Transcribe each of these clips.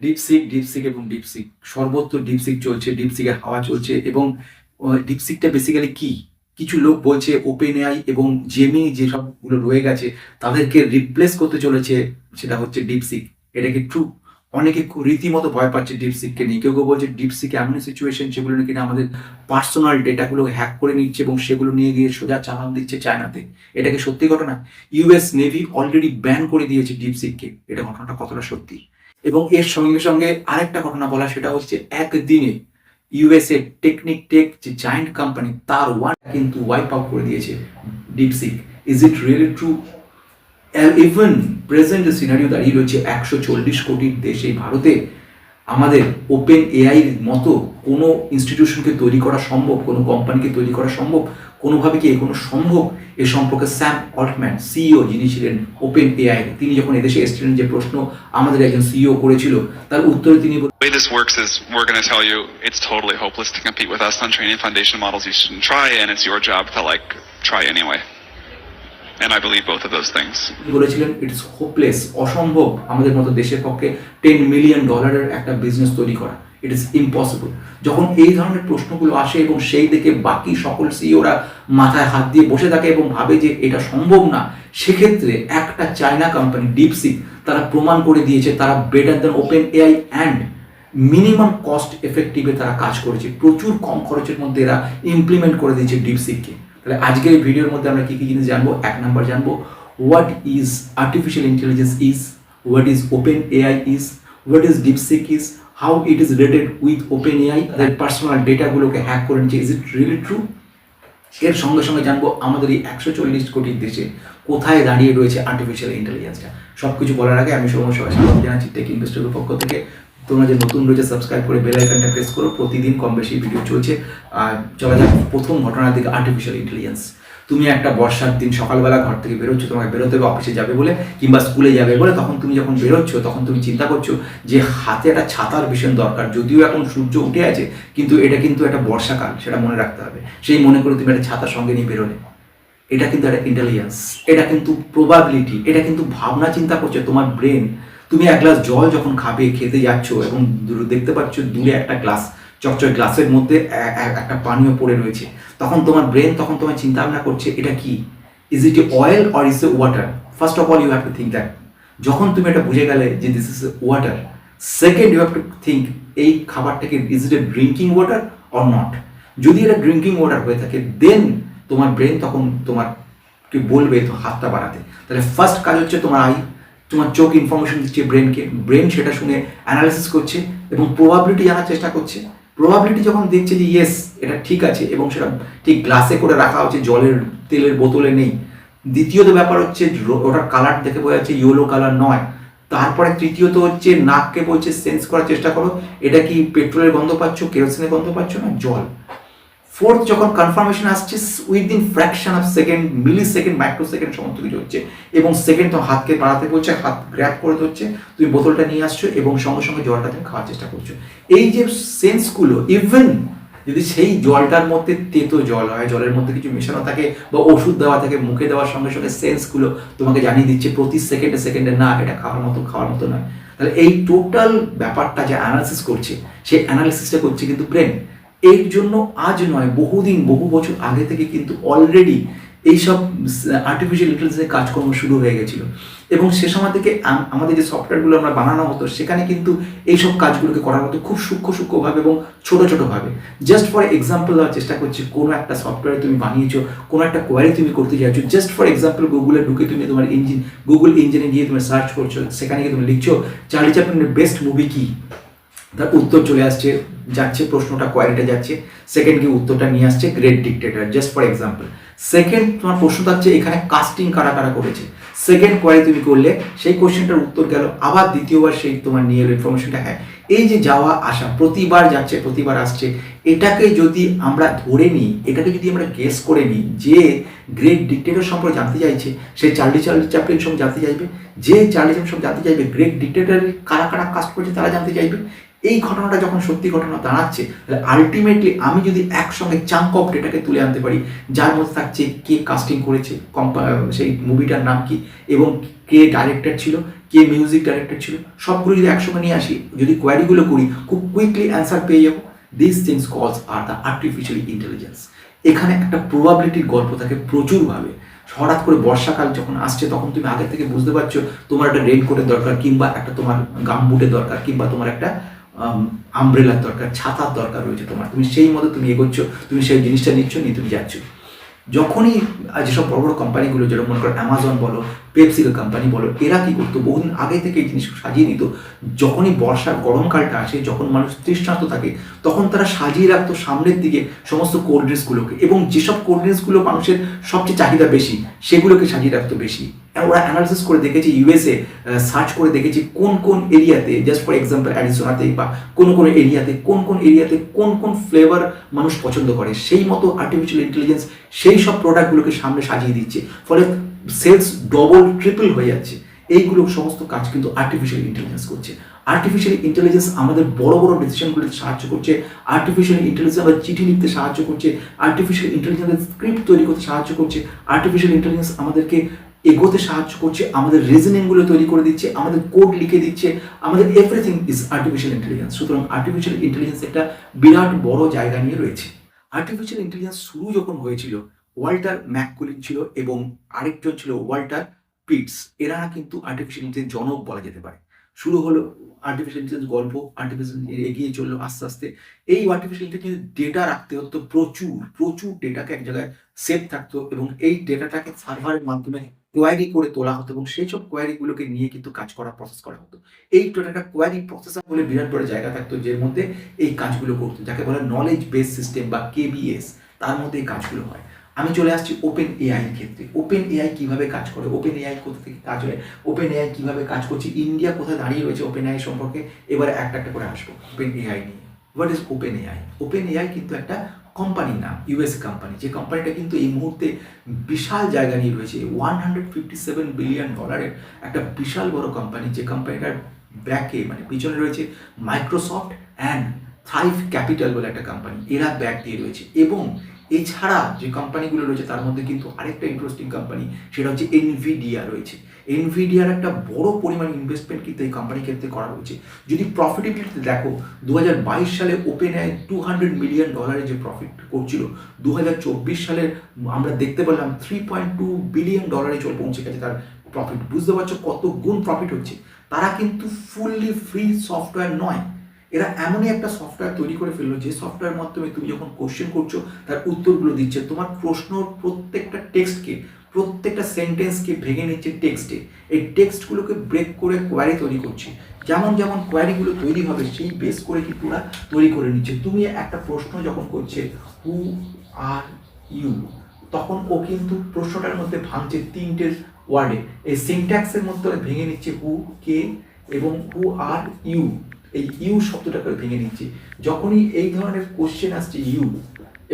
DeepSeek DeepSeek এবং DeepSeek সর্বত্র DeepSeek চলছে ডিপসিকের হাওয়া চলছে এবং ডিপসিকটা বেসিক্যালি কি? কিছু লোক বলছে ওপেন এআই এবং জেমি যে সবগুলো রয়ে গেছে, তাদেরকে রিপ্লেস করতে চলেছে সেটা হচ্ছে ডিপসিক এটা কি ট্রু অনেকে রীতিমতো ভয় পাচ্ছে ডিপসিককে নিয়ে। কেউ কেউ বলছে ডিপসিক এমন সিচুয়েশন সেগুলো নাকি আমাদের পার্সোনাল ডেটাগুলো হ্যাক করে নিচ্ছে এবং সেগুলো নিয়ে গিয়ে সোজা চালান দিচ্ছে চায়নাতে এটা কি সত্যি ঘটনা? ইউএস নেভি অলরেডি ব্যান করে দিয়েছে ডিপসিককে এটা ঘটনাটা কতটা সত্যি? এবং এর সঙ্গে সঙ্গে আরেকটা ঘটনা বলা সেটা হচ্ছে একদিনে ইউএসএ টেকনিক টেক যে জায়েন্ট কোম্পানি তার ওয়ান কিন্তু ওয়াইপ আউট করে দিয়েছে DeepSeek is it really true even present scenario দাঁড়িয়ে রয়েছে একশো চল্লিশ কোটির দেশ, ভারতে। আমাদের ওপেন এআই মতো কোনো ইনস্টিটিউশনকে তৈরি করা সম্ভব, কোনো কোম্পানিকে তৈরি করা সম্ভব? কোনোভাবে কি এগোনো সম্ভব এ সম্পর্কে স্যাম অল্টম্যান সিইও যিনি ছিলেন ওপেন এআই তিনি যখন এদেশে এসেছিলেন যে প্রশ্ন আমাদের একজন সিইও করেছিল তার উত্তরে তিনি way this works is we're going to tell you it's totally hopeless to compete with us on training foundation models. You shouldn't try, and it's your job to like try anyway. And I believe both of those things. বলেছিলেন it's hopeless অসম্ভব আমাদের মতো দেশের পক্ষে ten million ডলারের একটা business তৈরি করা ইট ইস ইম্পসিবল যখন এই ধরনের প্রশ্নগুলো আসে এবং সেই দেখে বাকি সকল সিওরা মাথায় হাত দিয়ে বসে থাকে এবং ভাবে যে এটা সম্ভব না, সেক্ষেত্রে একটা চায়না কোম্পানি ডিপসিক তারা প্রমাণ করে দিয়েছে, তারা better than Open AI and minimum cost এফেক্টিভে তারা কাজ করেছে। প্রচুর কম খরচের মধ্যে এরা ইমপ্লিমেন্ট করে দিয়েছে ডিপসিককে তাহলে আজকের এই ভিডিওর মধ্যে আমরা কী কী জিনিস জানব? এক নাম্বার জানব what is artificial intelligence is what is Open AI is what is DeepSeek is how it is related with Open AI তাদের পার্সোনাল ডেটাগুলোকে হ্যাক করে নিচ্ছে। ইজ ইট রিয়েলি ট্রু এর সঙ্গে সঙ্গে জানব আমাদের এই একশো চল্লিশ কোটির দেশে কোথায় দাঁড়িয়ে রয়েছে আর্টিফিশিয়াল ইন্টেলিজেন্সটা সব কিছু বলার আগে আমি সৌম্য সবাই স্বাগত জানাচ্ছি টেক ইনভেস্টরের পক্ষ থেকে। তোমরা যে নতুন রয়েছে সাবস্ক্রাইব করে বেল আইকনটা প্রেস করো। প্রতিদিন কম বেশি ভিডিও চলছে। চলা যাক প্রথম ঘটনার দিকে আর্টিফিশিয়াল ইন্টেলিজেন্স তুমি একটা বর্ষার দিন সকালবেলা ঘর থেকে বেরোচ্ছ, তোমাকে বেরোতে হবে অফিসে যাবে বলে, কিংবা স্কুলে যাবে বলে, তখন তুমি যখন বেরোচ্ছ, তখন তুমি চিন্তা করছ যে হাতে একটা ছাতার ভীষণ দরকার, যদিও এখন সূর্য উঠে আছে, কিন্তু এটা কিন্তু একটা বর্ষাকাল, সেটা মনে রাখতে হবে। সেই মনে করে তুমি একটা ছাতার সঙ্গে নিয়ে বেরোলে। এটা কিন্তু একটা ইন্টেলিজেন্স এটা কিন্তু প্রবাবিলিটি এটা কিন্তু ভাবনা চিন্তা করছে তোমার ব্রেন তুমি এক গ্লাস জল যখন খাবে, খেতে যাচ্ছ এবং দেখতে পাচ্ছ দূরে একটা গ্লাস চকচক গ্লাসের মধ্যে একটা পানীয় পড়ে রয়েছে। তখন তোমার ব্রেন তখন তোমার চিন্তা ভাবনা করছে, এটা কি? Is it a oil or is a water first of all you have to think that যখন তুমি এটা বুঝে গেলে যে this is a water second you have to think এই খাবারটাকে is it a drinking water or not যদি এটা ড্রিঙ্কিং ওয়াটার হয়ে থাকে দেন তোমার ব্রেন তখন তোমার কি বলবে তো হাতটা বাড়াতে। তাহলে ফার্স্ট কাজ হচ্ছে তোমার আই তোমার চোখ ইনফরমেশন দিচ্ছে ব্রেনকে ব্রেন সেটা শুনে অ্যানালিসিস করছে এবং প্রবাবিলিটি জানার চেষ্টা করছে। প্রবাবিলিটি যখন দেখছে যে ইয়েস এটা ঠিক আছে এবং সেটা ঠিক গ্লাসে করে রাখা হচ্ছে, জলের, তেলের বোতলে নেই। দ্বিতীয়ত ব্যাপার হচ্ছে ওটার কালার দেখে বোঝা যাচ্ছে ইয়েলো কালার নয়। তারপরে তৃতীয়ত হচ্ছে নাককে বলছে সেন্স করার চেষ্টা করো। এটা কি পেট্রোলের গন্ধ পাচ্ছ কেরোসিনের গন্ধ পাচ্ছ না, জল? ফোর্থ যখন কনফার্মেশন আসছে within fraction of second milli second micro second সমস্ত কিছু হচ্ছে। এবং সেকেন্ড তোমার হাতকে বাড়াতে বলছে, হাত গ্র্যাপ করে ধরছে, তুমি বোতলটা নিয়ে আসছো এবং সঙ্গে সঙ্গে জলটা তুমি খাওয়ার চেষ্টা করছ। এই যে সেন্সগুলো ইভেন যদি সেই জলটার মধ্যে তেতো জল হয়, জলের মধ্যে কিছু মেশানো থাকে বা ওষুধ দেওয়া থাকে, মুখে দেওয়ার সঙ্গে সঙ্গে সেন্সগুলো তোমাকে জানিয়ে দিচ্ছে, প্রতি সেকেন্ডে সেকেন্ডে না, এটা খাওয়ার মতো খাওয়ার মতো নয়। তাহলে এই টোটাল ব্যাপারটা যে অ্যানালিসিস করছে, সেই অ্যানালিসিসটা করছে কিন্তু ব্রেন এর জন্য আজ নয়, বহুদিন, বহু বছর আগে থেকে কিন্তু অলরেডি এইসব আর্টিফিশিয়াল ইন্টেলিজেন্সের কাজকর্ম শুরু হয়ে গেছিল। এবং সে সময় থেকে আমাদের যে সফটওয়্যারগুলো আমরা বানানো হতো, সেখানে কিন্তু এইসব কাজগুলোকে করার মতো খুব সূক্ষ্ম, সূক্ষ্মভাবে এবং ছোটো, ছোটোভাবে। জাস্ট ফর এক্সাম্পল দেওয়ার চেষ্টা করছি, কোনো একটা সফটওয়্যার তুমি বানিয়েছো, কোনো একটা কোয়ারি তুমি করতে চাইছো জাস্ট ফর এক্সাম্পল গুগলে ঢুকে তুমি তোমার ইঞ্জিন গুগল ইঞ্জিনে গিয়ে তুমি সার্চ করছ, সেখানে গিয়ে তুমি লিখছো চার্লি চ্যাপলিনের বেস্ট মুভি কি? তার উত্তর চলে আসছে, যাচ্ছে প্রশ্নটা কোয়ারিটা যাচ্ছে। সেকেন্ড কি উত্তরটা নিয়ে আসছে great dictator just for example second তোমার প্রশ্ন থাকছে, এখানে কাস্টিং কারা কারা করেছে? সেকেন্ড কোয়ারি তুমি করলে, সেই কোশ্চেনটার উত্তর গেল, আবার দ্বিতীয়বার সেই তোমার নিয়ে এলো ইনফরমেশনটা হ্যাঁ। এই যে যাওয়া, আসা, প্রতিবার যাচ্ছে, প্রতিবার আসছে, এটাকে যদি আমরা ধরে নিই, এটাকে যদি আমরা গেস করে নিই, যে গ্রেট ডিক্টেটর সম্পর্কে জানতে চাইছে, সে চার্লি চার্লি চ্যাপলিন সম্পর্কে জানতে চাইবে, যে চার্লি চ্যাপলিন সম্পর্কে জানতে চাইবে গ্রেট ডিক্টেটর কারা কারা কাস্ট করেছে তারা জানতে চাইবে। এই ঘটনাটা যখন সত্যি ঘটনা দাঁড়াচ্ছে, তাহলে আলটিমেটলি আমি যদি একসঙ্গে চাঙ্ক অফ ডেটাকে তুলে আনতে পারি, যার মধ্যে থাকছে কে কাস্টিং করেছে সেই মুভিটার নাম কি, এবং কে ডাইরেক্টর ছিল, কে মিউজিক ডাইরেক্টর ছিল, সবগুলো যদি একসঙ্গে নিয়ে আসি, যদি কোয়ারিগুলো করি, খুব কুইকলি অ্যান্সার পেয়ে যাব। দিস থিংস কলস আর দ্য আর্টিফিশিয়াল ইন্টেলিজেন্স এখানে একটা প্রবাবিলিটির গল্প থাকে প্রচুরভাবে। হঠাৎ করে বর্ষাকাল যখন আসছে, তখন তুমি আগে থেকে বুঝতে পারছ তোমার একটা রেন কোটের দরকার কিংবা একটা তোমার গাম বুটের দরকার কিংবা তোমার একটা আমব্রেলার দরকার, ছাতার দরকার রয়েছে তোমার। তুমি সেই মতো তুমি এগোচ্ছ, তুমি সেই জিনিসটা নিচ্ছ, নিয়ে তুমি যাচ্ছ। যখনই যেসব বড় বড় কোম্পানিগুলো যেরকম মনে করো অ্যামাজন বলো পেপসিকো কোম্পানি বলো, এরা কী করতো? বহুদিন আগে থেকে এই জিনিস সাজিয়ে নিত। যখনই বর্ষার গরমকালটা আসে, যখন মানুষ তৃষ্ণান্ত থাকে, তখন তারা সাজিয়ে রাখতো সামনের দিকে সমস্ত কোল্ড ড্রিঙ্কসগুলোকে এবং যেসব কোল্ড ড্রিঙ্কসগুলো মানুষের সবচেয়ে চাহিদা বেশি, সেগুলোকে সাজিয়ে রাখতো বেশি। আর ওরা অ্যানালিসিস করে দেখেছি ইউএসএ সার্চ করে দেখেছি কোন কোন এরিয়াতে জাস্ট ফর এক্সাম্পল অ্যারিজোনাতে বা কোন কোন এরিয়াতে, কোন কোন এরিয়াতে কোন কোন ফ্লেভার মানুষ পছন্দ করে, সেই মতো আর্টিফিশিয়াল ইন্টেলিজেন্স সেই সব প্রোডাক্টগুলোকে সামনে সাজিয়ে দিচ্ছে, ফলে সেলস ডবল ট্রিপল হয়ে যাচ্ছে। এইগুলো সমস্ত কাজ কিন্তু আর্টিফিশিয়াল ইন্টেলিজেন্স করছে। আর্টিফিশিয়াল ইন্টেলিজেন্স আমাদের বড় বড় ডিসিশনগুলিতে সাহায্য করছে আর্টিফিশিয়াল ইন্টেলিজেন্স আমাদের চিঠি লিখতে সাহায্য করছে আর্টিফিশিয়াল ইন্টেলিজেন্স স্ক্রিপ্ট তৈরি করতে সাহায্য করছে আর্টিফিশিয়াল ইন্টেলিজেন্স আমাদেরকে এগোতে সাহায্য করছে, আমাদের রিজনিংগুলো তৈরি করে দিচ্ছে, আমাদের কোড লিখে দিচ্ছে, আমাদের এভরিথিং ইজ আর্টিফিশিয়াল ইন্টেলিজেন্স সুতরাং আর্টিফিশিয়াল ইন্টেলিজেন্স একটা বিরাট বড় জায়গা নিয়ে রয়েছে। আর্টিফিশিয়াল ইন্টেলিজেন্স শুরু যখন হয়েছিল, ওয়াল্টার ম্যাককুলিন ছিল এবং আরেকজন ছিল ওয়াল্টার পিটস। এরা কিন্তু আর্টিফিশিয়াল ইন্টেলিজেন্স জনক বলা যেতে পারে। শুরু হলো আর্টিফিশিয়াল ইন্টেলিজেন্স গল্প আর্টিফিশিয়াল এগিয়ে চলল আস্তে আস্তে। এই আর্টিফিশিয়াল ইন্টেলিজেন্স ডেটা রাখতে হতো প্রচুর প্রচুর ডেটাকে এক জায়গায় সেভ থাকতো এবং এই ডেটাটাকে সার্ভারের মাধ্যমে কোয়ারি করে তোলা হতো এবং সেই সব কোয়ারিগুলোকে নিয়ে কিন্তু কাজ করা প্রসেস করা হতো। এই ডেটাটা কোয়ারি প্রসেসর বলে বিরাট বড় জায়গা থাকতো যার মধ্যে এই কাজগুলো করতো, যাকে বলে নলেজ বেস সিস্টেম বা কেবিএস তার মধ্যে এই কাজগুলো হয়। আমি চলে আসছি ওপেন এআই ক্ষেত্রে। ওপেন এআই কীভাবে কাজ করে? ওপেন এআই কোথা থেকে কাজ হয়? ওপেন এআই কীভাবে কাজ করছে? ইন্ডিয়া কোথায় দাঁড়িয়ে রয়েছে ওপেন এআই সম্পর্কে? এবারে একটা একটা করে আসব ওপেন এআই নিয়ে। What is open AI open AI কিন্তু একটা কোম্পানি নাম ইউএস কোম্পানি যে কোম্পানিটা কিন্তু এই মুহূর্তে বিশাল জায়গা নিয়ে রয়েছে। One hundred fifty seven billion ডলারের একটা বিশাল বড় কোম্পানি যে কোম্পানিটার ব্যাকে মানে পিছনে রয়েছে মাইক্রোসফট অ্যান্ড থ্রাইভ ক্যাপিটাল বলে একটা কোম্পানি এরা ব্যাক দিয়ে রয়েছে। এবং এছাড়া যে কোম্পানিগুলো রয়েছে, তার মধ্যে কিন্তু আরেকটা ইন্টারেস্টিং কোম্পানি সেটা হচ্ছে এনভিডিয়া রয়েছে। এনভিডিয়ার একটা বড় পরিমাণ ইনভেস্টমেন্ট কিন্তু এই কোম্পানির ক্ষেত্রে করা হয়েছে। যদি প্রফিটেবিলিটি দেখো দু হাজার বাইশ সালে open AI two hundred million ডলারের যে প্রফিট করছিল দু সালের আমরা দেখতে পেলাম থ্রি পয়েন্ট টু বিলিয়ন ডলারে চলে পৌঁছে গেছে তার প্রফিট বুঝতে পারছ কত গুণ প্রফিট হচ্ছে? তারা কিন্তু ফুললি ফ্রি সফটওয়্যার নয়। এরা এমনই একটা সফটওয়্যার তৈরি করে ফেলল, যে সফটওয়্যার মাধ্যমে তুমি যখন কোশ্চেন করছ, তার উত্তরগুলো দিচ্ছে। তোমার প্রশ্নর প্রত্যেকটা টেক্সটকে প্রত্যেকটা সেন্টেন্সকে ভেঙে নিচ্ছে টেক্সটে এই টেক্সটগুলোকে ব্রেক করে কোয়ারি তৈরি করছে। যেমন যেমন কোয়ারিগুলো তৈরি হবে, সেই বেস করে কিন্তু ওরা তৈরি করে নিচ্ছে। তুমি একটা প্রশ্ন যখন করছে হু আর ইউ তখন ও কিন্তু প্রশ্নটার মধ্যে ভাঙছে তিনটে ওয়ার্ডে এই সিনট্যাক্সের মধ্যে ভেঙে নিচ্ছে হু কে এবং হু আর ইউ এই ইউ শব্দটাকে ভেঙে নিচ্ছে। যখনই এই ধরনের কোশ্চেন আসছে ইউ,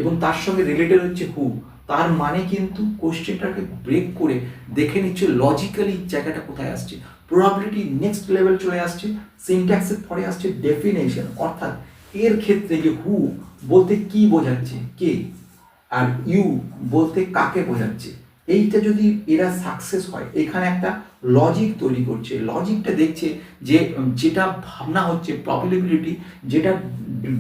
এবং তার সঙ্গে রিলেটেড হচ্ছে হু তার মানে কিন্তু কোশ্চেনটাকে ব্রেক করে দেখে নিচ্ছে লজিক্যালি জায়গাটা কোথায় আসছে। প্রবাবিলিটি নেক্সট লেভেল চলে আসছে সিনট্যাক্সের পরে আসছে ডেফিনেশন অর্থাৎ এর ক্ষেত্রে যে হু বলতে কি বোঝাচ্ছে, কে, আর ইউ বলতে কাকে বোঝাচ্ছে। এইটা যদি এরা সাকসেস হয়, এখানে একটা লজিক তৈরি করছে লজিকটা দেখছে যে যেটা ভাবনা হচ্ছে প্রবিলিবিলিটি যেটা,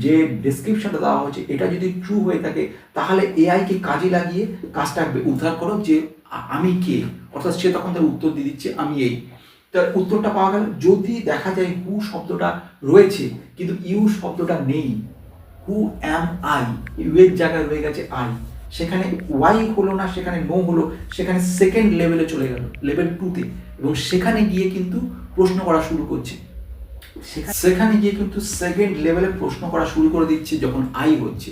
যে ডেসক্রিপশনটা দেওয়া হচ্ছে, এটা যদি ট্রু হয়ে থাকে, তাহলে এআইকে কাজে লাগিয়ে কাজটা উদ্ধার করো যে আমি কে? অর্থাৎ সে তখন তার উত্তর দিয়ে দিচ্ছে, আমি এই। তার উত্তরটা পাওয়া গেল, যদি দেখা যায় হু শব্দটা রয়েছে, কিন্তু ইউ শব্দটা নেই হু অ্যাম আই ইউ এর জায়গায় রয়ে গেছে আই সেখানে ওয়াই হলো না, সেখানে নো হলো, সেখানে সেকেন্ড লেভেলে চলে গেল লেভেল টুতে এবং সেখানে গিয়ে কিন্তু প্রশ্ন করা শুরু করছে। সেখানে গিয়ে কিন্তু সেকেন্ড লেভেলে প্রশ্ন করা শুরু করে দিচ্ছে যখন আই হচ্ছে।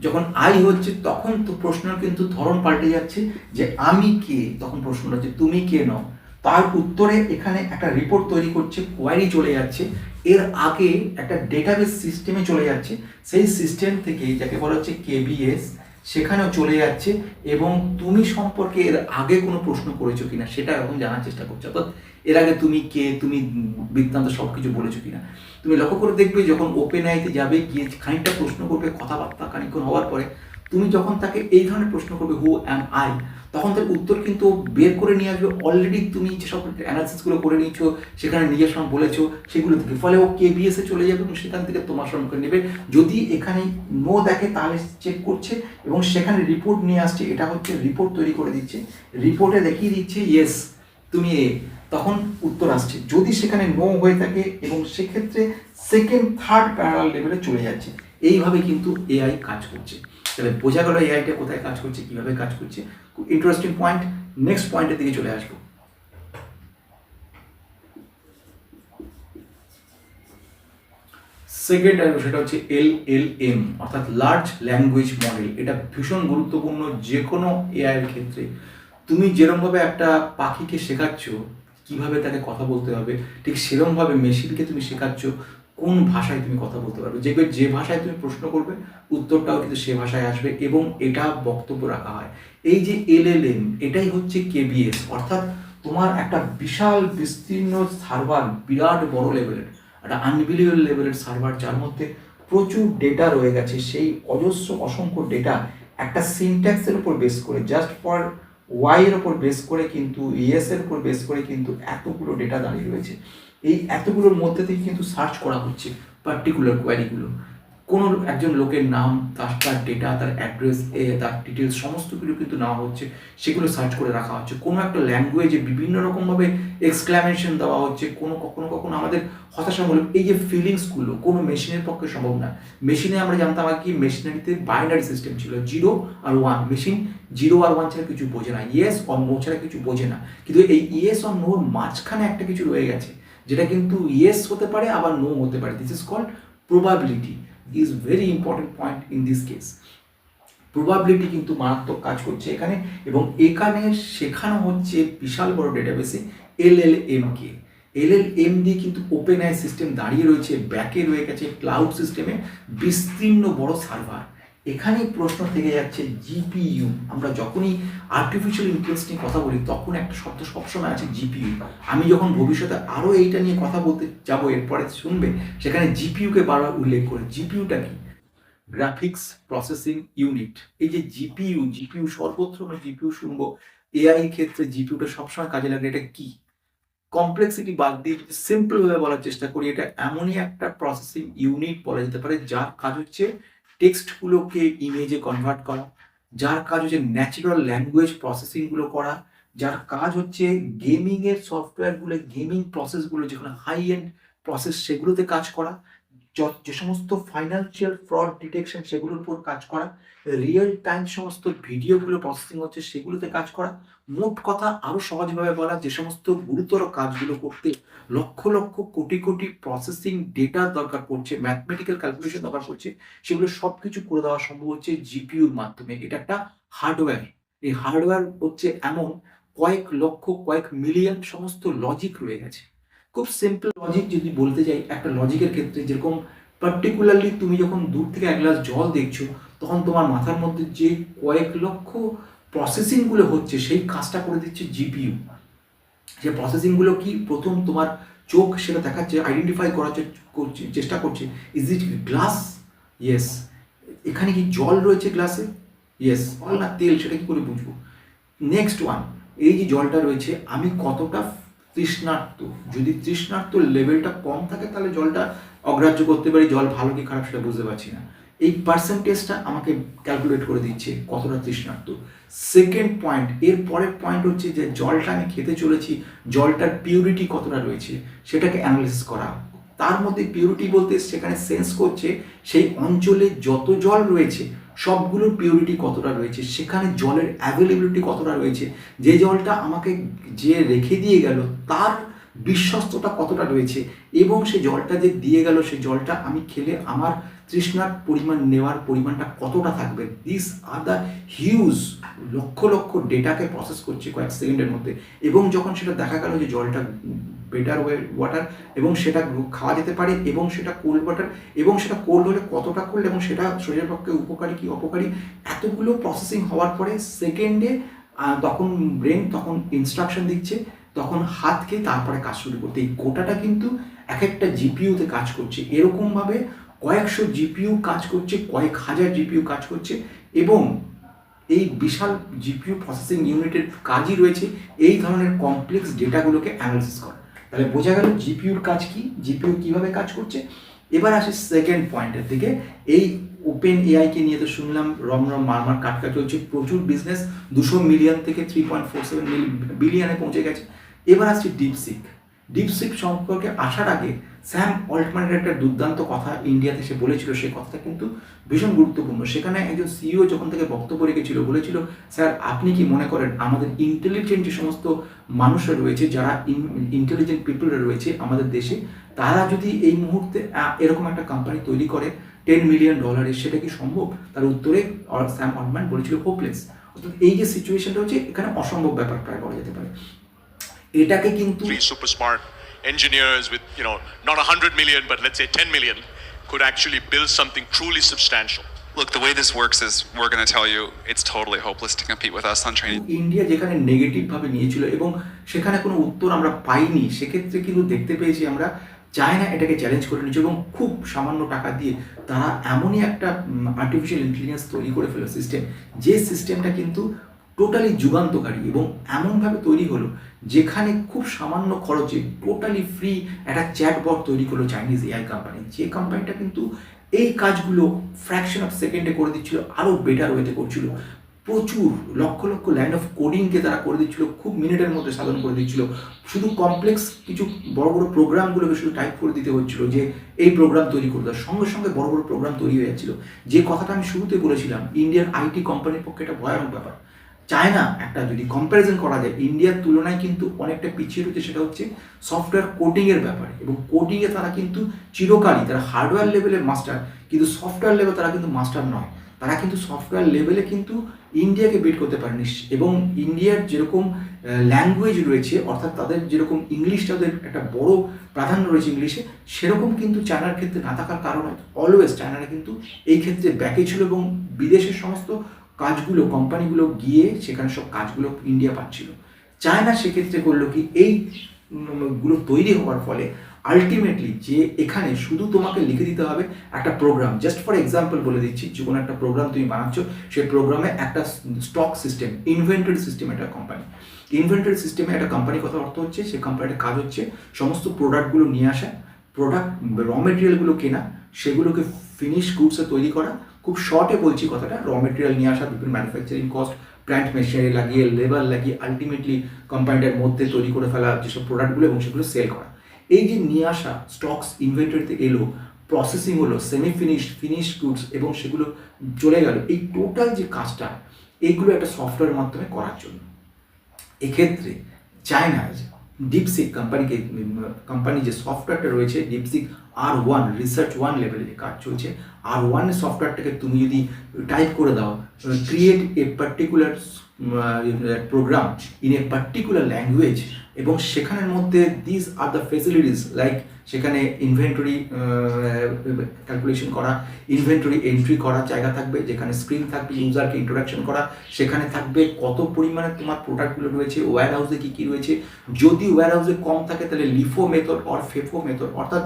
যখন আই হচ্ছে, তখন তো প্রশ্নের কিন্তু ধরন পাল্টে যাচ্ছে যে আমি কে? তখন প্রশ্নটা হচ্ছে, তুমি কে নও? তার উত্তরে এখানে একটা রিপোর্ট তৈরি করছে কোয়ারি চলে যাচ্ছে। এর আগে একটা ডেটাবেস সিস্টেমে চলে যাচ্ছে। সেই সিস্টেম থেকে যাকে বলা হচ্ছে কেবিএস সেখানেও চলে যাচ্ছে এবং তুমি সম্পর্কে এর আগে কোনো প্রশ্ন করেছ কিনা সেটা এখন জানার চেষ্টা করছ। অর্থাৎ এর আগে তুমি কে, তুমি বৃত্তান্ত সব কিছু বলেছ কিনা। তুমি লক্ষ্য করে দেখবে যখন ওপেন আইতে যাবে, গিয়ে খানিকটা প্রশ্ন করবে, কথাবার্তা খানিক্ষণ হওয়ার পরে, তুমি যখন তাকে এই ধরনের প্রশ্ন করবে হু অ্যাম আই তখন তার উত্তর কিন্তু বের করে নিয়ে আসবে। অলরেডি তুমি যেসব অ্যানালিসিসগুলো করে নিয়েছো, সেখানে নিজের সময় বলেছ, সেগুলো থেকে ফলে ও কেবিএসে চলে যাবে এবং সেখান থেকে তোমার সম্মুখে নেবে। যদি এখানে নো দেখে তাহলে চেক করছে এবং সেখানে রিপোর্ট নিয়ে আসছে, এটা হচ্ছে রিপোর্ট তৈরি করে দিচ্ছে। রিপোর্টে দেখিয়ে দিচ্ছে ইয়েস তুমি এ তখন উত্তর আসছে। যদি সেখানে নো হয়ে থাকে এবং সেক্ষেত্রে সেকেন্ড থার্ড প্যারাল লেভেলে চলে যাচ্ছে। এইভাবে কিন্তু এআই কাজ করছে। তাহলে বোঝা গেল এআইটা কোথায় কাজ করছে, কীভাবে কাজ করছে। খুব ইন্টারেস্টিং পয়েন্ট নেক্সট পয়েন্টের দিকে চলে আসব। সেকেন্ড সেটা হচ্ছে এল এল এম অর্থাৎ লার্জ ল্যাঙ্গুয়েজ মডেল এটা ভীষণ গুরুত্বপূর্ণ যে কোনো এআই এর ক্ষেত্রে। তুমি যেরমভাবে একটা পাখিকে শেখাচ্ছ, কীভাবে তাকে কথা বলতে হবে, ঠিক সেরমভাবে মেশিনকে তুমি শেখাচ্ছ কোন ভাষায় তুমি কথা বলতে পারবে? যে যে ভাষায় তুমি প্রশ্ন করবে, উত্তরটাও কিন্তু সে ভাষায় আসবে এবং এটা বক্তব্য রাখা হয়। এই যে এল এল এম এটাই হচ্ছে কেবিএস অর্থাৎ তোমার একটা বিশাল, বিস্তীর্ণ সার্ভার, বিরাট বড় লেভেলের, একটা আনবিলিয়েবল লেভেলের সার্ভার, যার মধ্যে প্রচুর ডেটা রয়ে গেছে। সেই অজস্র, অসংখ্য ডেটা একটা সিনট্যাক্সের উপর বেস করে জাস্ট ফর ওয়াই ওপর বেস করে কিন্তু ইএস এর উপর বেস করে কিন্তু এতগুলো ডেটা দাঁড়িয়ে রয়েছে। এই এতগুলোর মধ্যে থেকে কিন্তু সার্চ করা হচ্ছে পার্টিকুলার কোয়ারিগুলো কোনো একজন লোকের নাম, তার তার ডেটা তার অ্যাড্রেস তার ডিটেলস সমস্ত কিছু কিন্তু নেওয়া হচ্ছে, সেগুলো সার্চ করে রাখা হচ্ছে। কোনো একটা ল্যাঙ্গুয়েজে বিভিন্ন রকমভাবে এক্সক্লামেশন দেওয়া হচ্ছে, কোনো কখনো কখনো আমাদের হতাশামূলক। এই যে ফিলিংসগুলো কোনো মেশিনের পক্ষে সম্ভব না। মেশিনে আমরা জানতাম আর কি মেশিনারিতে বাইনারি সিস্টেম ছিল জিরো আর ওয়ান মেশিন জিরো আর ওয়ান ছাড়া কিছু বোঝে না। ইয়েস অর নো ছাড়া কিছু বোঝে না। কিন্তু এই ইয়েস অর নোর মাঝখানে একটা কিছু রয়ে গেছে, যেটা কিন্তু ইয়েস হতে পারে, আবার নো হতে পারে। This is called probability is very important point in this case probability কিন্তু মারাত্মক কাজ করছে এখানে এবং এখানে শেখানো হচ্ছে বিশাল বড় ডেটাবেসে এল এল এম কে এল এল এম দিয়ে কিন্তু ওপেন আই সিস্টেম দাঁড়িয়ে রয়েছে, ব্যাকে রয়ে গেছে, ক্লাউড সিস্টেমে বিস্তীর্ণ বড় সার্ভার। এখানেই প্রশ্ন থেকে যাচ্ছে জিপিইউ আমরা যখনই আর্টিফিশিয়াল ইন্টেলিজেন্স নিয়ে কথা বলি, তখন একটা শব্দ সবসময় আছে জিপিইউ আমি যখন ভবিষ্যতে আরও এইটা নিয়ে কথা বলতে যাব, এরপরে শুনবে, সেখানে জিপিইউকে বারবার উল্লেখ করে। জিপিইউটা কি? গ্রাফিক্স প্রসেসিং ইউনিট এই যে জিপিইউ জিপিইউ সর্বত্র আমরা জিপিইউ শুনব এআই ক্ষেত্রে জিপিইউটা সবসময় কাজে লাগে, এটা কি? কমপ্লেক্সিটি বাদ দিয়ে যদি সিম্পল ভাবে বলার চেষ্টা করি, এটা এমনই একটা প্রসেসিং ইউনিট বলা যেতে পারে, যার কাজ হচ্ছে টেক্সটগুলোকে ইমেজে কনভার্ট করা, যার কাজ হচ্ছে ন্যাচারাল ল্যাঙ্গুয়েজ প্রসেসিংগুলো করা, যার কাজ হচ্ছে গেমিংয়ের সফটওয়্যারগুলো গেমিং প্রসেসগুলো যেগুলো হাই এন্ড প্রসেস সেগুলোতে কাজ করা যে সমস্ত ফাইন্যান্সিয়াল ফ্রড ডিটেকশন সেগুলোর উপর কাজ করা রিয়েল টাইম সমস্ত ভিডিওগুলো প্রসেসিং হচ্ছে সেগুলোতে কাজ করা মোট কথা আরও সহজভাবে বলা, যে সমস্ত গুরুতর কাজগুলো করতে লক্ষ লক্ষ কোটি কোটি প্রসেসিং ডেটা দরকার পড়ছে ম্যাথমেটিক্যাল ক্যালকুলেশন দরকার পড়ছে, সেগুলো সবকিছু করে দেওয়া সম্ভব হচ্ছে জিপিউর মাধ্যমে। এটা একটা হার্ডওয়্যার এই হার্ডওয়্যার হচ্ছে এমন কয়েক লক্ষ, কয়েক মিলিয়ন সমস্ত লজিক রয়ে গেছে। খুব সিম্পল লজিক যদি বলতে যাই, একটা লজিকের ক্ষেত্রে যেরকম পার্টিকুলারলি তুমি যখন দূর থেকে এক গ্লাস জল দেখছ, তখন তোমার মাথার মধ্যে যে কয়েক লক্ষ প্রসেসিংগুলো হচ্ছে, সেই কাজটা করে দিচ্ছে জিপিইউ যে প্রসেসিংগুলো কি প্রথম তোমার চোখ সেটা দেখাচ্ছে আইডেন্টিফাই করার চেষ্টা করছে ইজ ইট গ্লাস ইয়েস এখানে কি জল রয়েছে গ্লাসে ইয়েস জল না, তেল, সেটা কি করে বুঝব? নেক্সট ওয়ান এই যে জলটা রয়েছে, আমি কতটা তৃষ্ণার্ত? যদি তৃষ্ণার্ত লেভেলটা কম থাকে, তাহলে জলটা অগ্রাহ্য করতে পারি, জল ভালো কি খারাপ সেটা বুঝতে পারছি না। এই পার্সেন্টেজটা আমাকে ক্যালকুলেট করে দিচ্ছে কতটা তৃষ্ণার্ত। সেকেন্ড পয়েন্ট এর পরের পয়েন্ট হচ্ছে যে জলটা আমি খেতে চলেছি, জলটার পিউরিটি কতটা রয়েছে, সেটাকে অ্যানালিসিস করা। তার মধ্যে পিউরিটি বলতে সেখানে সেন্স করছে, সেই অঞ্চলে যত জল রয়েছে, সবগুলোর পিউরিটি কতটা রয়েছে, সেখানে জলের অ্যাভেলেবিলিটি কতটা রয়েছে, যে জলটা আমাকে যে রেখে দিয়ে গেল, তার বিশ্বস্ততা কতটা রয়েছে এবং সেই জলটা যে দিয়ে গেল, সেই জলটা আমি খেলে আমার তৃষ্ণার পরিমাণ নেওয়ার পরিমাণটা কতটা থাকবে? This are the huge lakh lakh ডেটাকে process করছে কয়েক সেকেন্ডের মধ্যে। এবং যখন সেটা দেখা গেল যে জলটা বেটার ওয়ে ওয়াটার এবং সেটা খাওয়া যেতে পারে এবং সেটা কোল্ড ওয়াটার এবং সেটা কোল্ড হলে কতটা কোল্ড এবং সেটা শরীরের পক্ষে উপকারী কি অপকারী, এতগুলো প্রসেসিং হওয়ার পরে সেকেন্ডে তখন ব্রেন তখন ইনস্ট্রাকশন দিচ্ছে। তখন হাতকে তারপরে কাজ শুরু করতে। এই গোটাটা কিন্তু এক একটা জিপিইউতে কাজ করছে। এরকমভাবে কয়েকশো জিপিইউ কাজ করছে, কয়েক হাজার জিপিইউ কাজ করছে এবং এই বিশাল জিপিইউ প্রসেসিং ইউনিটের কাজই রয়েছে এই ধরনের কমপ্লেক্স ডেটাগুলোকে অ্যানালিসিস করা। তাহলে বোঝা গেল জিপিইউর কাজ কি, জিপিইউ কীভাবে কাজ করছে? এবার আসি সেকেন্ড পয়েন্টের দিকে। এই ওপেন এআইকে নিয়ে তো শুনলাম রম রম মারমার কাটকা চলছে, প্রচুর বিজনেস দুশো মিলিয়ন থেকে থ্রি পয়েন্ট ফোর সেভেন বিলিয়নে পৌঁছে গেছে। এবার আসছি ডিপসিক ডিপসিক সম্পর্কে আসার আগে স্যাম অল্টম্যানের একটা দুর্দান্ত কথা ইন্ডিয়াতে সে বলেছিল, সেই কথাটা কিন্তু ভীষণ গুরুত্বপূর্ণ। সেখানে একজন সিইও যখন থেকে বক্তব্য রেখেছিল, বলেছিল, স্যার, আপনি কি মনে করেন আমাদের ইন্টেলিজেন্ট যে সমস্ত মানুষরা রয়েছে, যারা ইন্টেলিজেন্ট পিপলরা রয়েছে আমাদের দেশে, তারা যদি এই মুহূর্তে এরকম একটা কোম্পানি তৈরি করে টেন মিলিয়ন ডলারের সেটা কি সম্ভব? তার উত্তরে স্যাম অল্টম্যান বলেছিল হোপলেস অর্থাৎ এই যে সিচুয়েশনটা হচ্ছে, এখানে অসম্ভব ব্যাপার প্রায় বলা যেতে পারে। এটাকে কিন্তু three super engineers with, you know, not 100 million, but let's say 10 million, could actually build something truly substantial. Look, the way this works is we're going to tell you it's totally hopeless to compete with us on training. India যেখানে negative ভাবে নিয়েছিল এবং সেখানে কোনো উত্তর আমরা পাইনি সেক্ষেত্রে কিন্তু দেখতে পেয়েছি আমরা চায়না এটাকে চ্যালেঞ্জ করে নিয়েছে এবং খুব সামান্য টাকা দিয়ে তারা এমনই একটা আর্টিফিশিয়াল ইন্টেলিজেন্স তৈরি করে ফেলো সিস্টেম যে সিস্টেমটা কিন্তু টোটালি যুগান্তকারী এবং এমনভাবে তৈরি হলো যেখানে খুব সামান্য খরচে টোটালি ফ্রি একটা চ্যাটবট তৈরি করল চাইনিজ এআই কোম্পানি যে কোম্পানিটা কিন্তু এই কাজগুলো ফ্র্যাকশন অফ সেকেন্ডে করে দিচ্ছিল আরও বেটার ওয়েতে করছিল। প্রচুর, লক্ষ লক্ষ লাইন অফ কোডিংকে তারা করে দিচ্ছিল, খুব মিনিটের মধ্যে সাধন করে দিচ্ছিল। শুধু কমপ্লেক্স কিছু বড় বড় প্রোগ্রামগুলোকে শুধু টাইপ করে দিতে হচ্ছিল যে এই প্রোগ্রাম তৈরি করে দেওয়ার সঙ্গে সঙ্গে বড় বড় প্রোগ্রাম তৈরি হয়ে যাচ্ছিল। যে কথাটা আমি শুরুতে বলেছিলাম ইন্ডিয়ান আইটি কোম্পানির পক্ষে এটা ভয়ানক ব্যাপার। চায়না একটা যদি কম্প্যারিজন করা যায়, ইন্ডিয়ার তুলনায় কিন্তু অনেকটা পিছিয়ে রয়েছে সেটা হচ্ছে সফটওয়্যার কোডিংয়ের ব্যাপারে। এবং কোডিংয়ে তারা কিন্তু চিরকালই, তারা হার্ডওয়্যার লেভেলের মাস্টার কিন্তু সফটওয়্যার লেভেল তারা কিন্তু মাস্টার নয়। তারা কিন্তু সফটওয়্যার লেভেলে কিন্তু ইন্ডিয়াকে বিট করতে পারেনি এবং ইন্ডিয়ার যেরকম ল্যাঙ্গুয়েজ রয়েছে, অর্থাৎ তাদের যেরকম ইংলিশটা ওদের একটা বড় প্রাধান্য রয়েছে ইংলিশে সেরকম কিন্তু চায়নার ক্ষেত্রে না থাকার কারণে অলওয়েজ চায়নারা কিন্তু এই ক্ষেত্রে ব্যাকে ছিল এবং বিদেশের সমস্ত কাজগুলো, কোম্পানিগুলো গিয়ে সেখানে সব কাজগুলো ইন্ডিয়া পাচ্ছিল। চায়না সেক্ষেত্রে করল কি, এই গুলো তৈরি হওয়ার ফলে আলটিমেটলি যে এখানে শুধু তোমাকে লিখে দিতে হবে একটা প্রোগ্রাম জাস্ট ফর এক্সাম্পল বলে দিচ্ছি, যে কোনো একটা প্রোগ্রাম তুমি বানাচ্ছ, সেই প্রোগ্রামে একটা স্টক সিস্টেম ইনভেন্টরি সিস্টেম একটা কোম্পানি ইনভেন্টরি সিস্টেমে একটা কোম্পানি কথা অর্থ হচ্ছে, সেই কোম্পানির কাজ হচ্ছে, সমস্ত প্রোডাক্টগুলো নিয়ে আসা প্রোডাক্ট র মেটেরিয়ালগুলো কেনা, সেগুলোকে ফিনিশ গুডসে তৈরি করা খুব শর্টে বলছি কথাটা র মেটেরিয়াল নিয়ে আসা বিভিন্ন ম্যানুফ্যাকচারিং কস্ট প্ল্যান্ট মেশিনারি লাগিয়ে লেবার লাগিয়ে আলটিমেটলি কোম্পানিটার মধ্যে তৈরি করে ফেলা যেসব প্রোডাক্টগুলো এবং সেগুলো সেল করা। এই যে নিয়ে আসা স্টকস ইনভেন্টরিতে এলো প্রসেসিং হলো সেমি ফিনিশড ফিনিশ গুডস এবং সেগুলো চলে গেল, এই টোটাল যে কাজটা, এইগুলো একটা সফটওয়্যারের মাধ্যমে করার জন্য। এক্ষেত্রে চায়নার ডিপসিক কোম্পানিকে কোম্পানি যে সফটওয়্যারটা রয়েছে DeepSeek R one research one লেভেলে যে কাজ চলছে আর ওয়ান সফটওয়্যারটাকে তুমি যদি টাইপ করে দাও create a particular program in a particular language এবং সেখানের মধ্যে this are the facilities like সেখানে ইনভেন্টরি ক্যালকুলেশন করা ইনভেন্টরি এন্ট্রি করার জায়গা থাকবে, যেখানে স্ক্রিন থাকবে ইউজারকে ইন্ট্রোডাকশন করা, সেখানে থাকবে কত পরিমাণে তোমার প্রোডাক্টগুলো রয়েছে ওয়্যার হাউসে কী কী রয়েছে, যদি ওয়্যার হাউসে কম থাকে তাহলে LIFO method or FEFO method অর্থাৎ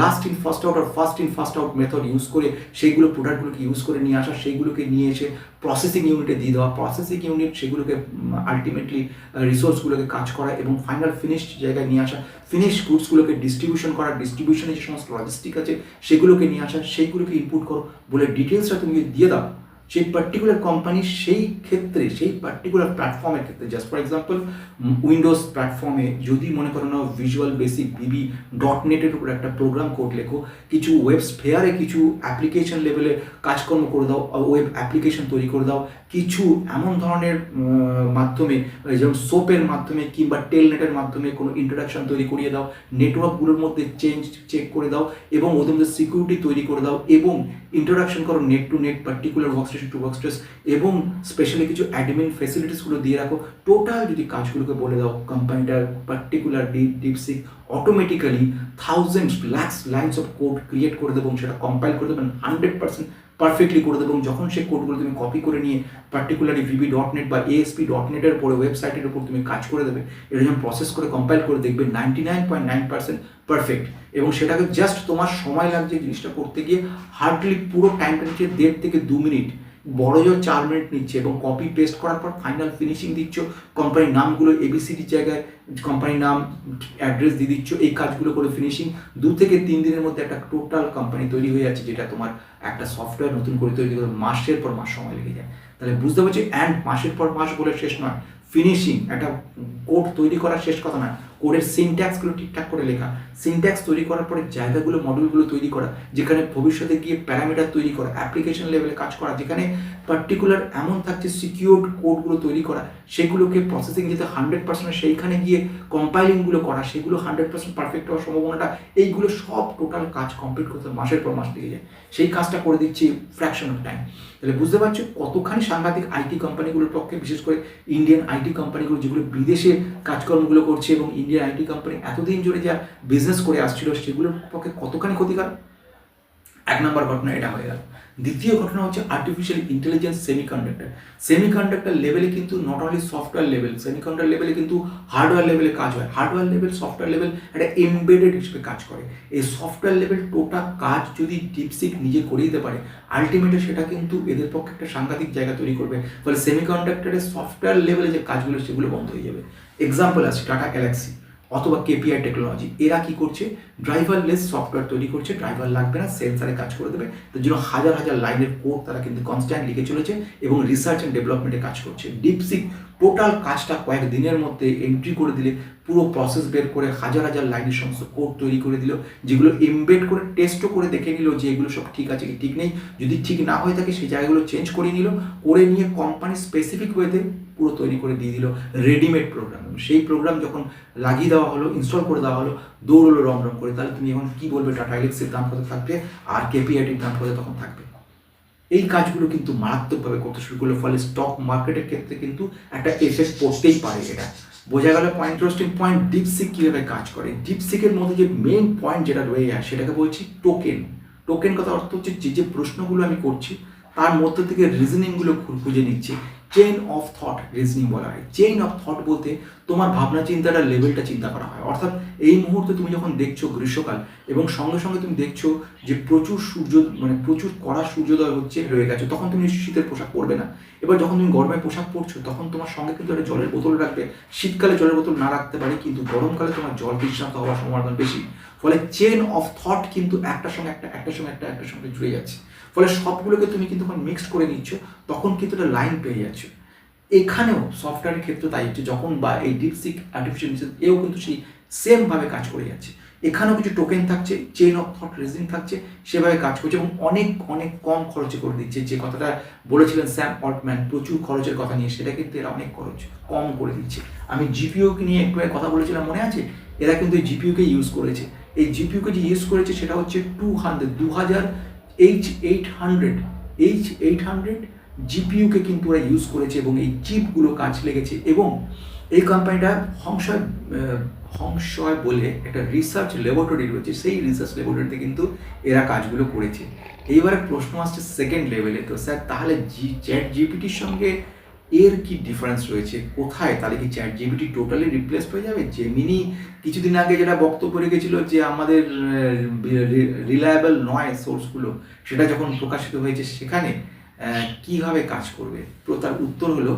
last in first out R first in first out method use করে সেইগুলো প্রোডাক্টগুলোকে ইউজ করে নিয়ে আসা, সেইগুলোকে নিয়ে এসে প্রসেসিং ইউনিটে দিয়ে দেওয়া। প্রসেসিং ইউনিট সেগুলোকে আলটিমেটলি রিসোর্সগুলোকে কাজ করা এবং ফাইনাল ফিনিশ জায়গায় নিয়ে আসা ফিনিশ গুডসগুলোকে ডিস্ট্রিবিউশন করা ডিস্ট্রিবিউশনে যে সমস্ত লজিস্টিক আছে, সেগুলোকে নিয়ে আসা, সেইগুলোকে ইনপুট করো বলে ডিটেলসটা তুমি দিয়ে দাও সেই পার্টিকুলার কোম্পানি সেই ক্ষেত্রে, সেই পার্টিকুলার প্ল্যাটফর্মের ক্ষেত্রে জাস্ট ফর এক্সাম্পল উইন্ডোজ প্ল্যাটফর্মে যদি মনে করো না ভিজুয়াল বেসিক বিবি ডট নেটের উপর একটা প্রোগ্রাম কোড লেখো, কিছু ওয়েব ফেয়ারে কিছু অ্যাপ্লিকেশন লেভেলে কাজকর্ম করে দাও ওয়েব অ্যাপ্লিকেশন তৈরি করে দাও কিছু এমন ধরনের মাধ্যমে যেমন সোপের মাধ্যমে কিংবা টেলনেটের মাধ্যমে কোনো ইন্ট্রোডাকশন তৈরি করিয়ে দাও নেটওয়ার্কগুলোর মধ্যে চেঞ্জ চেক করে দাও এবং ওদের মধ্যে সিকিউরিটি তৈরি করে দাও এবং ইন্ট্রোডাকশন করো net to net particular workstation to workstation এবং স্পেশালি কিছু অ্যাডমিন ফেসিলিটিসগুলো দিয়ে রাখো। টোটাল যদি কাজগুলোকে বলে দাও কোম্পানিটার particular deep DeepSeek automatically thousands lakhs lines of code create করে দেবো এবং সেটা কম্পাইল করে দেবেন হান্ড্রেড পার্সেন্ট পারফেক্টলি করে দেবে এবং যখন সেই কোডগুলো তুমি কপি করে নিয়ে পার্টিকুলারলি ভিবি ডট নেট বা এএসপি ডট নেটের পরে ওয়েবসাইটের উপর তুমি কাজ করে দেবে এটা যখন প্রসেস করে কম্পাইল করে দেখবে ninety nine point nine percent perfect এবং সেটাকে জাস্ট তোমার সময় লাগছে জিনিসটা করতে গিয়ে হার্ডলি পুরো টাইমটা নিচ্ছে দেড় থেকে দু মিনিট বড় জোর চার মিনিট নিচ্ছে এবং কপি পেস্ট করার পর ফাইনাল ফিনিশিং দিচ্ছ কোম্পানির নামগুলো এবিসিডির জায়গায় কোম্পানির নাম অ্যাড্রেস দিয়ে দিচ্ছ, এই কাজগুলো করে ফিনিশিং দু থেকে তিন দিনের মধ্যে একটা টোটাল কোম্পানি তৈরি হয়ে যাচ্ছে যেটা তোমার একটা সফটওয়্যার নতুন করে তৈরি করে মাসের পর মাস সময় লেগে যায়। তাহলে বুঝতে পারছি অ্যান্ড মাসের পর মাস বলে শেষ নয় ফিনিশিং একটা কোড তৈরি করার শেষ কথা নয়। কোডের সিনট্যাক্সগুলো ঠিকঠাক করে লেখা। সিনট্যাক্স তৈরি করার পরে জায়গাগুলো মডেলগুলো তৈরি করা, যেখানে ভবিষ্যতে গিয়ে প্যারামিটার তৈরি করা অ্যাপ্লিকেশন লেভেলে কাজ করা, যেখানে পার্টিকুলার এমন থাকছে সিকিউরড কোডগুলো তৈরি করা, সেগুলোকে প্রসেসিং যেতে হান্ড্রেড পার্সেন্ট সেইখানে গিয়ে কম্পাইলিংগুলো করা, সেগুলো হান্ড্রেড পার্সেন্ট পারফেক্ট হওয়ার সম্ভাবনাটা, এইগুলো সব টোটাল কাজ কমপ্লিট করতে মাসের পর মাস লেগে যায়। সেই কাজটা করে দিচ্ছি ফ্র্যাকশন অফ টাইম তাহলে বুঝতে পারছ কতখানি সাংঘাতিক আইটি কোম্পানিগুলোর পক্ষে, বিশেষ করে ইন্ডিয়ান আইটি কোম্পানিগুলো যেগুলো বিদেশে কাজকর্মগুলো করছে এবং ইন্ডিয়ান আইটি কোম্পানি এতদিন জুড়ে যা বিজনেস করে আসছিল, সেগুলোর পক্ষে কতখানি ক্ষতিকর এক নম্বর ঘটনা এটা হয়ে গেল। দ্বিতীয় ঘটনা হচ্ছে আর্টিফিশিয়াল ইন্টেলিজেন্স সেমিকন্ডাক্টর সেমিকন্ডাক্টর লেভেলে কিন্তু not only software level semiconductor লেভেলে কিন্তু হার্ডওয়্যার লেভেলে কাজ হয়। হার্ডওয়্যার লেভেল সফটওয়্যার লেভেল একটা এমবেডেড হিসেবে কাজ করে। এই সফটওয়্যার লেভেল টোটাল কাজ যদি ডিপসিক নিজে করে দিতে পারে আলটিমেটলি সেটা কিন্তু এদের পক্ষে একটা সাংঘাতিক জায়গা তৈরি করবে। ফলে সেমিকন্ডাক্টরের সফটওয়্যার লেভেলে যে কাজগুলো, সেগুলো বন্ধ হয়ে যাবে। এক্সাম্পল আছে টাটা গ্যালাক্সি অথবা কেপিআই টেকনোলজি এরা কি করছে? ড্রাইভারলেস সফটওয়্যার তৈরি করছে ড্রাইভার লাগবে না সেন্সারে কাজ করে দেবে, তার জন্য হাজার হাজার লাইনের কোড তারা কিন্তু কনস্ট্যান্ট লিখে চলেছে এবং রিসার্চ অ্যান্ড ডেভেলপমেন্টে কাজ করছে। ডিপসিক টোটাল কাজটা কয়েক দিনের মধ্যে এন্ট্রি করে দিলে, পুরো প্রসেস বের করে হাজার হাজার লাইনের সমস্ত কোড তৈরি করে দিল, যেগুলো এমবেড করে টেস্টও করে দেখে নিল যে এগুলো সব ঠিক আছে কি ঠিক নেই। যদি ঠিক না হয়ে থাকে, সেই জায়গাগুলো চেঞ্জ করে নিল, করে নিয়ে কোম্পানি স্পেসিফিক ওয়েতে পুরো তৈরি করে দিয়ে দিল রেডিমেড প্রোগ্রাম সেই প্রোগ্রাম যখন লাগিয়ে দেওয়া হলো ইনস্টল করে দেওয়া হলো, দৌড়লো রম রম করে, তাহলে তুমি এখন কি বলবে? টাটা এলেক্সের দাম কত থাকবে? আর কেপিআইটির দাম কত তখন থাকবে? এই কাজগুলো কিন্তু মারাত্মকভাবে করতে শুরু করলে, ফলে স্টক মার্কেটের ক্ষেত্রে কিন্তু একটা এফেক্ট পড়তেই পারে এটা। বোঝা গেল পয়েন্ট ইন্টারেস্টিং পয়েন্ট ডিপসিক কীভাবে কাজ করে? ডিপসিকের মধ্যে যে মেন পয়েন্ট যেটা রয়ে যায়, সেটাকে বলছি টোকেন টোকেন কথা অর্থ হচ্ছে যে যে প্রশ্নগুলো আমি করছি, তার মধ্যে থেকে রিজনিংগুলো খুঁজে নিচ্ছি। চেইন অফ থট রিজনিং বলা হয়। চেইন অফ থট বলতে তোমার ভাবনা চিন্তাটার লেভেলটা চিন্তা করা হয়। অর্থাৎ এই মুহূর্তে তুমি যখন দেখছ গ্রীষ্মকাল এবং সঙ্গে সঙ্গে তুমি দেখছ যে প্রচুর সূর্য মানে প্রচুর কড়া সূর্যোদয় হচ্ছে, রয়ে গেছে, তখন তুমি শীতের পোশাক পরবে না। এবার যখন তুমি গরমে পোশাক পরছো, তখন তোমার সঙ্গে কিন্তু একটা জলের বোতল রাখবে। শীতকালে জলের বোতল না রাখতে পারে, কিন্তু গরমকালে তোমার জল তৃষ্ণান্ত হওয়ার সম্ভাবনা বেশি। ফলে চেন অফ থট কিন্তু একটার সঙ্গে একটা, একটার সঙ্গে একটা, একটার সঙ্গে জুড়ে যাচ্ছে। ফলে সবগুলোকে তুমি কিন্তু যখন মিক্সড করে নিচ্ছ তখন কিন্তু একটা লাইন পেয়ে যাচ্ছ। এখানেও সফটওয়্যারের ক্ষেত্রে তাই হচ্ছে যখন বা এই ডিপসিক আর্টিফিশিয়াল এও কিন্তু সেই সেমভাবে কাজ করে যাচ্ছে। এখানেও কিছু টোকেন থাকছে চেন অফ থট রিজনিং থাকছে, সেভাবে কাজ করছে এবং অনেক অনেক কম খরচে করে দিচ্ছে। যে কথাটা বলেছিলেন স্যাম অল্টম্যান, প্রচুর খরচের কথা নিয়ে, সেটা কিন্তু এরা অনেক খরচ কম করে দিচ্ছে। আমি জিপিওকে নিয়ে একটু কথা বলেছিলাম মনে আছে? এরা কিন্তু এই জিপিওকে ইউজ করেছে। এই জিপিওকে যে ইউজ করেছে, সেটা হচ্ছে টু হান্ড্রেড দু হাজার H eight hundred H eight hundred জিপিইউকে কিন্তু ওরা ইউজ করেছে এবং এই চিপগুলো কাজ লেগেছে এবং এই কোম্পানিটা হংসয় হংসয় বলে একটা রিসার্চ ল্যাবরেটরি রয়েছে, সেই রিসার্চ ল্যাবরেটরিতে কিন্তু এরা কাজগুলো করেছে। এইবারে প্রশ্ন আসছে সেকেন্ড লেভেলে তো স্যার তাহলে জি চ্যাট জিপিটির সঙ্গে এর কি ডিফারেন্স রয়েছে? কোথায়? তাহলে কি চ্যাট জিপিটি টোটালি রিপ্লেস হয়ে যাবে? জেমিনি কিছুদিন আগে যেটা বক্তব্য রেখেছিল যে আমাদের রিলায়েবল নয় সোর্সগুলো সেটা যখন প্রকাশিত হয়েছে সেখানে কীভাবে কাজ করবে? তো তার উত্তর হলো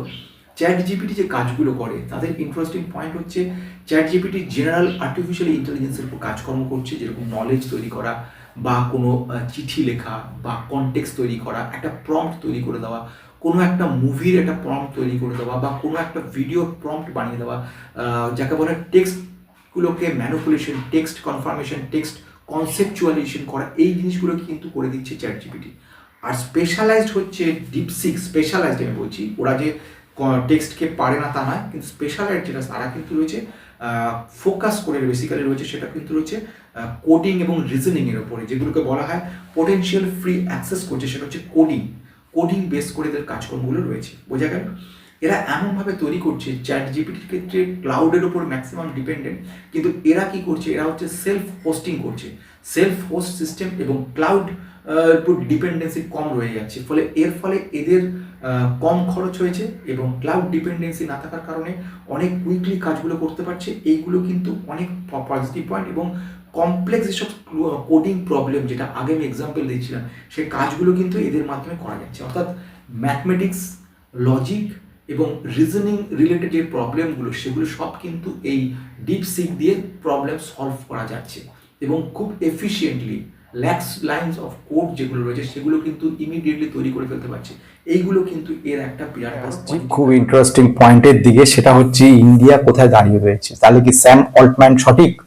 চ্যাট জিপিটি যে কাজগুলো করে, তাদের ইন্টারেস্টিং পয়েন্ট হচ্ছে চ্যাট জিপিটি জেনারেল আর্টিফিশিয়াল ইন্টেলিজেন্সের উপর কাজকর্ম করছে, যেরকম নলেজ তৈরি করা, বা কোনো চিঠি লেখা, বা কন্টেক্স তৈরি করা, একটা প্রম্পট তৈরি করে দেওয়া কোনো একটা মুভির একটা প্রম্পট তৈরি করে দেওয়া বা কোনো একটা ভিডিও প্রম্পট বানিয়ে দেওয়া যাকে বলে টেক্সটগুলোকে manipulation text confirmation text conceptualization করা, এই জিনিসগুলো কিন্তু করে দিচ্ছে চ্যাট জিপিটি আর স্পেশালাইজড হচ্ছে ডিপসিক স্পেশালাইজড আমি বলছি। ওরা যে টেক্সটকে পারে না তা নয়, কিন্তু স্পেশালাইজড যেটা, তারা কিন্তু রয়েছে ফোকাস করে বেসিক্যালি রয়েছে সেটা কিন্তু রয়েছে কোডিং এবং রিজনিং ওপরে, যেগুলোকে বলা হয় পোটেনশিয়াল ফ্রি অ্যাক্সেস করছে, সেটা হচ্ছে কোডিং কোডিং বেস করে এদের কাজকর্মগুলো রয়েছে। বোঝা গেল? এরা এমনভাবে তৈরি করছে চ্যাট জিপিটির ক্ষেত্রে ক্লাউডের উপর ম্যাক্সিমাম ডিপেন্ডেন্ট কিন্তু এরা কি করছে? এরা হচ্ছে সেলফ হোস্টিং করছে। সেলফ হোস্ট সিস্টেম এবং ক্লাউড উপর ডিপেন্ডেন্সি কম রয়ে যাচ্ছে। ফলে এর ফলে এদের কম খরচ হয়েছে এবং ক্লাউড ডিপেন্ডেন্সি না থাকার কারণে অনেক কুইকলি কাজগুলো করতে পারছে। এইগুলো কিন্তু অনেক পজিটিভ পয়েন্ট এবং কমপ্লেক্স যেসব কোডিং প্রবলেম যেটা আগে আমি এক্সাম্পল দিয়েছিলাম সেই কাজগুলো কিন্তু এদের মাধ্যমে করা যাচ্ছে। অর্থাৎ ম্যাথমেটিক্স লজিক এবং রিজনিং রিলেটেড যে প্রবলেমগুলো সেগুলো সব কিন্তু এই ডিপ সিক দিয়ে প্রবলেম সলভ করা যাচ্ছে। এবং খুব efficiently lakhs lines of code যেগুলো রয়েছে সেগুলো কিন্তু ইমিডিয়েটলি তৈরি করে ফেলতে পারছে। এইগুলো কিন্তু এর একটা বিরাট বড় খুব ইন্টারেস্টিং পয়েন্টের দিকে সেটা হচ্ছে ইন্ডিয়া কোথায় দাঁড়িয়ে রয়েছে? তাহলে কি স্যাম অল্টম্যান সঠিক?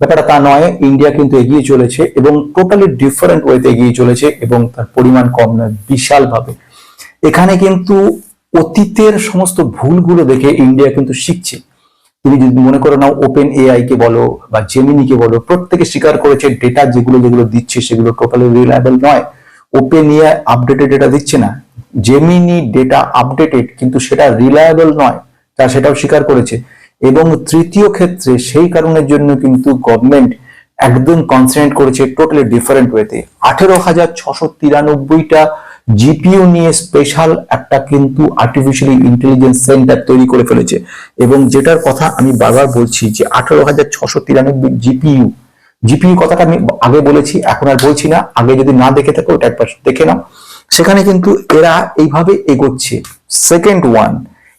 ব্যাপারটা তা নয় ইন্ডিয়া কিন্তু এগিয়ে চলেছে এবং টোটালি ডিফারেন্ট ওয়েতে এগিয়ে চলেছে এবং তার পরিমাণ কম নয় বিশাল ভাবে এখানে কিন্তু অতীতের সমস্ত ভুলগুলো দেখে ইন্ডিয়া কিন্তু শিখছে। তুমি যদি মনে করো নাও ওপেন এআই কে বলো বা জেমিনি কে বলো, প্রত্যেকে স্বীকার করেছে ডেটা যেগুলো যেগুলো দিচ্ছে সেগুলো টোটালি রিলায়েবল নয়। ওপেন এআই আপডেটেড ডেটা দিচ্ছে না। জেমিনি ডেটা আপডেটেড কিন্তু সেটা রিলায়েবল নয়, তা সেটাও স্বীকার করেছে। এবং তৃতীয় ক্ষেত্রে সেই কারণের জন্য কিন্তু গভর্নমেন্ট একদম কনসেন্ট্রেট করেছে টোটালি ডিফারেন্ট ওয়েতে আঠেরো হাজার ছশো তিরানব্বইটা জিপিইউ নিয়ে স্পেশাল একটা কিন্তু আর্টিফিশিয়াল ইন্টেলিজেন্স সেন্টার তৈরি করে ফেলেছে। এবং যেটার কথা আমি বারবার বলছি যে আঠেরো হাজার ছশো তিরানব্বই জিপিইউ জিপিইউ কথাটা আমি আগে বলেছি, এখন আর বলছি না। আগে যদি না দেখে থাকো, ওটা একবার দেখে নাও। সেখানে কিন্তু এরা এইভাবে এগোচ্ছে। সেকেন্ড ওয়ান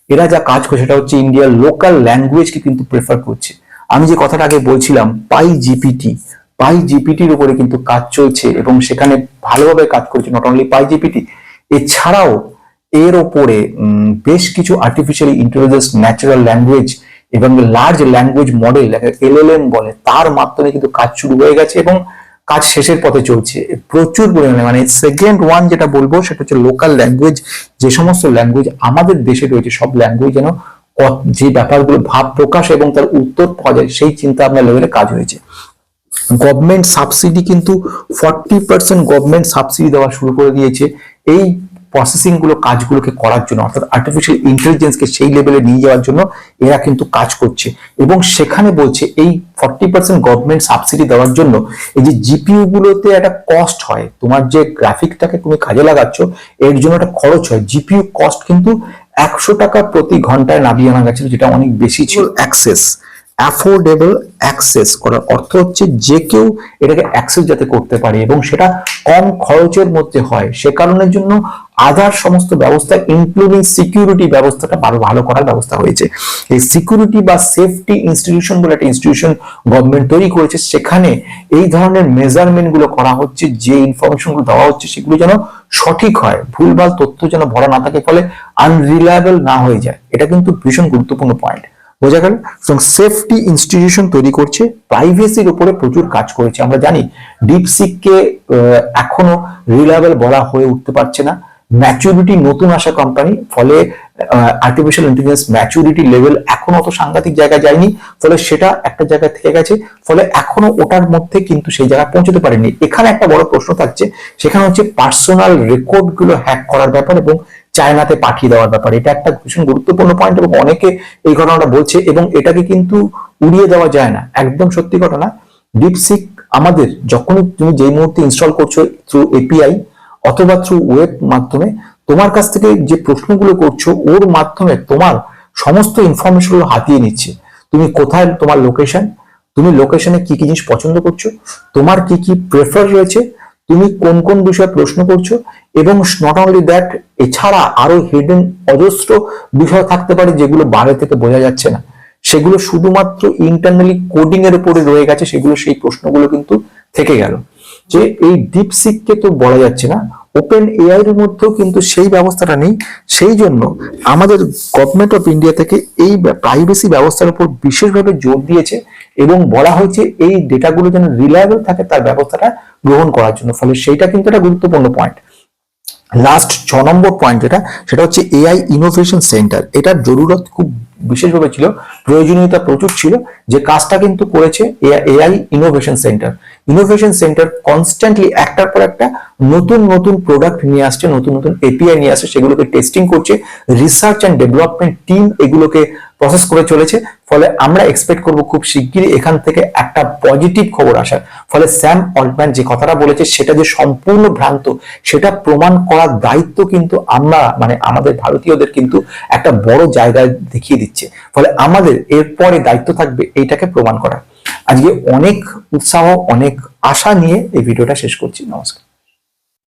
এরা যা কাজ করছে সেটা হচ্ছে ইন্ডিয়ার লোকাল ল্যাঙ্গুয়েজকে কিন্তু প্রেফার করছে। আমি যে কথাটা আগে বলছিলাম, পাই জিপিটি পাই জিপিটির উপরে কিন্তু কাজ চলছে এবং সেখানে ভালোভাবে কাজ করছে নট অনলি পাই জিপিটি এছাড়াও এর ওপরে বেশ কিছু আর্টিফিশিয়াল ইন্টেলিজেন্স ন্যাচারাল ল্যাঙ্গুয়েজ এবং লার্জ ল্যাঙ্গুয়েজ মডেল এলএলএম বলে, তার মাধ্যমে কিন্তু কাজ শুরু হয়ে গেছে এবং কাজ শেষের পথে চলছে। প্রচুর পরিমাণে মানে সেকেন্ড ওয়ান যেটা বলব সেটা হচ্ছে লোকাল ল্যাঙ্গুয়েজ যে সমস্ত ল্যাঙ্গুয়েজ আমাদের দেশে রয়েছে, সব ল্যাঙ্গুয়েজ যেন যে ব্যাপারগুলো ভাব প্রকাশ এবং তার উত্তর পাওয়া যায়, সেই চিন্তা আপনার লেভেলে কাজ হয়েছে। গভর্নমেন্ট সাবসিডি কিন্তু ফর্টি পার্সেন্ট গভর্নমেন্ট সাবসিডি দেওয়া শুরু করে দিয়েছে। এই প্রসেসিংগুলো কাজগুলোকে করার জন্য, অর্থাৎ আর্টিফিশিয়াল ইন্টেলিজেন্সকে সেই লেভেলে নিয়ে যাওয়ার জন্য এরা কিন্তু কাজ করছে। এবং সেখানে বলছে এই ফর্টি পার্সেন্ট গভর্নমেন্ট সাবসিডি দেওয়ার জন্য এই যে জিপিইউ গুলোতে একটা কস্ট হয়, তোমার যে গ্রাফিকটাকে তুমি কাজে লাগাচ্ছ, এর জন্য একটা খরচ হয়। জিপিইউ কস্ট কিন্তু একশো টাকা প্রতি ঘন্টায় নামিয়ে আনা গেছিল, যেটা অনেক বেশি ছিল। অ্যাক্সেস অ্যাফোর্ডেবল অ্যাক্সেস করার অর্থ হচ্ছে যে কেউ এটাকে অ্যাক্সেস যাতে করতে পারে এবং সেটা কম খরচের মধ্যে হয়, সে কারণের জন্য আদার সমস্ত ব্যবস্থা ইনক্লুডিং সিকিউরিটি ব্যবস্থাটা আরও ভালো করার ব্যবস্থা হয়েছে। এই সিকিউরিটি বা সেফটি ইনস্টিটিউশন বলে একটা ইনস্টিটিউশন গভর্নমেন্ট তৈরি করেছে, সেখানে এই ধরনের মেজারমেন্টগুলো করা হচ্ছে, যে ইনফরমেশনগুলো দেওয়া হচ্ছে, সেগুলো যেন সঠিক হয়, ভুলভাল তথ্য যেন ভরা না থাকে, ফলে আনরিলায়েবল না হয়ে যায়। এটা কিন্তু ভীষণ গুরুত্বপূর্ণ পয়েন্ট বোঝা গেল? এবং সেফটি ইনস্টিটিউশন তৈরি করছে প্রাইভেসির উপরে প্রচুর কাজ করেছে। আমরা জানি ডিপসিককে এখনও রিলায়েবল বলা হয়ে উঠতে পারছে না। ম্যাচুরিটি নতুন আসা কোম্পানি ফলে আর্টিফিশিয়াল ইন্টেলিজেন্স ম্যাচুরিটি লেভেল এখনও অত সাংঘাতিক জায়গায় যায়নি। ফলে সেটা একটা জায়গায় থেকে গেছে। ফলে এখনও ওটার মধ্যে কিন্তু সেই জায়গায় পৌঁছতে পারেনি। এখানে একটা বড় প্রশ্ন থাকছে, সেখানে হচ্ছে পার্সোনাল রেকর্ডগুলো হ্যাক করার ব্যাপার এবং চায়নাতে পাঠিয়ে দেওয়ার ব্যাপার। এটা একটা ভীষণ গুরুত্বপূর্ণ পয়েন্ট এবং অনেকে এই ঘটনাটা বলছে এবং এটাকে কিন্তু উড়িয়ে দেওয়া যায় না। একদম সত্যি ঘটনা। ডিপসিক আমাদের যখনই তুমি যেই মুহূর্তে ইনস্টল করছ থ্রু এপিআই অথবা থ্রু ওয়েব মাধ্যমে, তোমার কাছ থেকে যে প্রশ্নগুলো করছ, ওর মাধ্যমে তোমার সমস্ত ইনফরমেশনগুলো হাতিয়ে নিচ্ছে। তুমি কোথায় তোমার লোকেশন তুমি লোকেশনে কি কি জিনিস পছন্দ করছ? তোমার কি কি প্রেফার রয়েছে? তুমি কোন কোন বিষয়ে প্রশ্ন করছ? এবং নট অনলি দ্যাট এছাড়া আরও হিডেন অজস্র বিষয় থাকতে পারে যেগুলো বাইরে থেকে বোঝা যাচ্ছে না। সেগুলো শুধুমাত্র ইন্টারনালি কোডিং এর উপরে রয়ে গেছে, সেগুলো সেই প্রশ্নগুলো কিন্তু থেকে গেল। যে এই ডিপসিককে তো বলা যাচ্ছে না ওপেন এআই এর মধ্যেও কিন্তু সেই ব্যবস্থাটা নেই। সেই জন্য আমাদের গভর্নমেন্ট অফ ইন্ডিয়া থেকে এই প্রাইভেসি ব্যবস্থার উপর বিশেষভাবে জোর দিয়েছে এবং বলা হয়েছে এই ডেটাগুলো যেন রিলায়েবল থাকে তার ব্যবস্থাটা গ্রহণ করার জন্য। ফলে সেইটা কিন্তু একটা গুরুত্বপূর্ণ পয়েন্ট লাস্ট ছ নম্বর পয়েন্ট যেটা, সেটা হচ্ছে এআই ইনোভেশন সেন্টার এটার জরুরত খুব বিশেষভাবে ছিল, প্রয়োজনীয়তা প্রচুর ছিল, যে কাজটা কিন্তু করেছে AI innovation centre innovation centre constantly একটার পর একটা নতুন নতুন প্রোডাক্ট নিয়ে আসছে, নতুন নতুন এপিআই নিয়ে আসছে, সেগুলোকে টেস্টিং করছে রিসার্চ অ্যান্ড ডেভেলপমেন্ট টিম এগুলোকে প্রসেস করে চলেছে, ফলে আমরা এক্সপেক্ট করব খুব শিগগিরই এখান থেকে একটা পজিটিভ খবর আসার। ফলে স্যাম অল্টম্যান যে কথাটা বলেছে, সেটা যে সম্পূর্ণ ভ্রান্ত, সেটা প্রমাণ করার দায়িত্ব কিন্তু আমরা মানে আমাদের ভারতীয়দের কিন্তু একটা বড় জায়গায় দেখিয়ে দিচ্ছে। ফলে আমাদের এরপরে দায়িত্ব থাকবে এইটাকে প্রমাণ করা আজকে অনেক উৎসাহ, অনেক আশা নিয়ে এই ভিডিওটা শেষ করছি। নমস্কার।